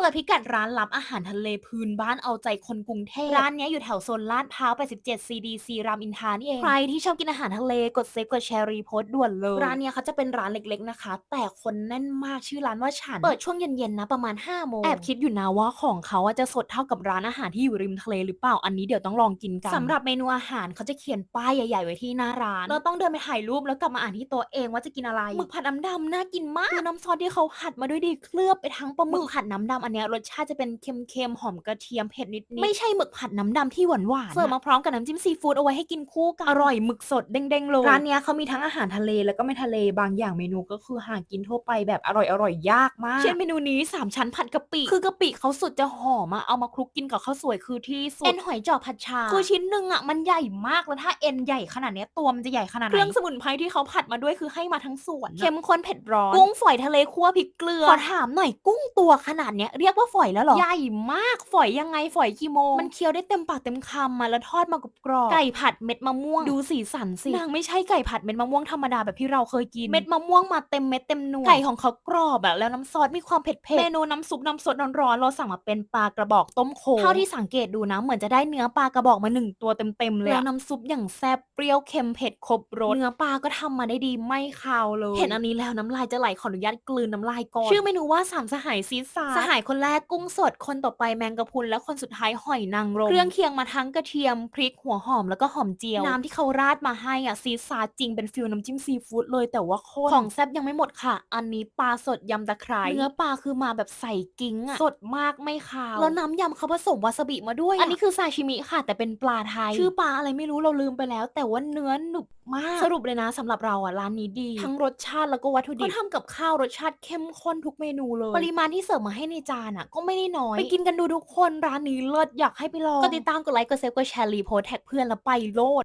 เปิดพิกัดร้านลับอาหารทะเลพื้นบ้านเอาใจคนกรุงเทพร้านเนี้ยอยู่แถวโซนลาดพร้าว 87 CDC รามอินทรานี่เอง ใครที่ชอบกินอาหารทะเลกดเซฟกดแชร์รีโพสต์ด่วนเลย ร้านเนี้ยเขาจะเป็นร้านเล็กๆนะคะ แต่คนแน่นมากชื่อร้านว่าฉัน เปิดช่วงเย็นๆนะประมาณ5โมงแอบคิดอยู่นะว่าของเขาอะจะสดเท่ากับร้านอาหารที่อยู่ริมทะเลหรือเปล่าอันนี้เดี๋ยวต้องลองกินกันสำหรับเมนูอาหารเขาจะเขียนป้ายใหญ่ๆไว้ที่หน้าร้านเราต้องเดินไปถ่ายรูปแล้วกลับมาอ่านที่โต๊ะเองว่าจะกินอะไรหมึกผัดน้ำดำน่ากินมากดูน้ำซอสที่เขาผัดมาด้วยดีเคลือบไปทั้งปลาหมึกผัดน้ำดำอันเนี้ยรสชาติจะเป็นเค็มๆ หอมกระเทียมเผ็ดนิดๆ ไม่ใช่หมึกผัดน้ำดำที่หวานๆเสิร์ฟมาพร้อมกับน้ำจิ้มซีฟู้ดเอาไว้ให้กินคู่กันอร่อยหมึกสดเด้งๆเลยร้านเนี้ยเขามีทั้งอาหารทะเลแล้วก็ไม่ทะเลบางอย่างเมนูก็คือหากินทั่วไปแบบอร่อยๆยากมาก เช่นเมนูนี้สามชั้นผัดกะปิคือกะปิเขาสุดจะหอมอะเอามาคลุกกินกับข้าวสวยคือที่สุดเอ็นหอยจอบผัดชาคือชิ้นหนึ่งอะมันใหญ่มากแล้วถ้าเอ็นใหญ่ขนาดเนี้ยตัวมันจะใหญ่ขนาดไหนเครื่องสมุนไพรที่เขาผัดมาด้วยคือให้มาทั้งส่วนเข้มข้นเผ็ดร้อนกุ้งฝอยทะเลคั่วพริกเกลือขอถามหน่อยกุ้งตัวขนาดเนี้ยเรียกว่าฝอยแล้วเหรอ ใหญ่มากฝอยยังไงฝอยกี่โมง มันเคี้ยวได้เต็มปากเต็มคำมาแล้วทอดมากรอบๆไก่ผัดเม็ดมะม่วงดูสีสันสินางไม่ใช่ไก่ผัดเม็ดมะม่วงธรรมดาแบบที่เราเคยกินเม็ดมะม่วงมาเต็มเม็ดเต็มหน่วยไก่ของเขากรอบอะแล้วน้ำซอสมีความเผ็ดๆเมนูน้ำซุปน้ำซดร้อนๆเราสั่งมาเป็นปลากระบอกต้มโคเท่าที่สังเกตดูนะเหมือนจะได้เนื้อปลากระบอกมาหนึ่งตัวเต็มๆเลยแล้วน้ำซุปอย่างแซ่บเปรี้ยวเค็มเผ็ดครบรสเนื้อปลาก็ทำมาได้ดีไม่คาวเลย เห็นอันนี้แล้วน้ำลายจะไหลขออนุญาตกลืนน้ำลายก่อนชื่อเมนูว่าสามสหายซีซ่าสหายคนแรกกุ้งสด คนต่อไปแมงกะพรุน และคนสุดท้ายหอยนางรม เครื่องเคียงมาทั้งกระเทียมพริกหัวหอมแล้วก็หอมเจียว น้ำที่เขาราดมาให้อะซีซ่าจริงเป็นฟิลน้ำจิ้มซีฟู้ดเลยแต่ว่าข้นของแซ่บยังไม่หมดค่ะ อันนี้ปลาสดยำตะไคร้เนื้อปลาคือมาแบบใส่กิ้งอะสดมากไม่คาวแล้วน้ำยำเขาผสมวาซาบิมาด้วย อันนี้คือซาชิมิค่ะ แต่เป็นปลาไทย ชื่อปลาอะไรไม่รู้เราลืมไปแล้ว แต่ว่าเนื้อหนุบมากสรุปเลยนะสำหรับเราอะร้านนี้ดี ทั้งรสชาติแล้วก็วัตถุดิบเขาทำกับข้าวรสชาติเข้มข้นทุกเมนูเลย ปริมาณที่เสิร์ฟมาให้ในจานอะก็ไม่ได้น้อย ไปกินกันดูทุกคนร้านนี้เลิศอยากให้ไปลองกดติดตามกดไลค์กดเซฟกดแชร์รีโพสต์แท็กเพื่อนแล้วไปโลด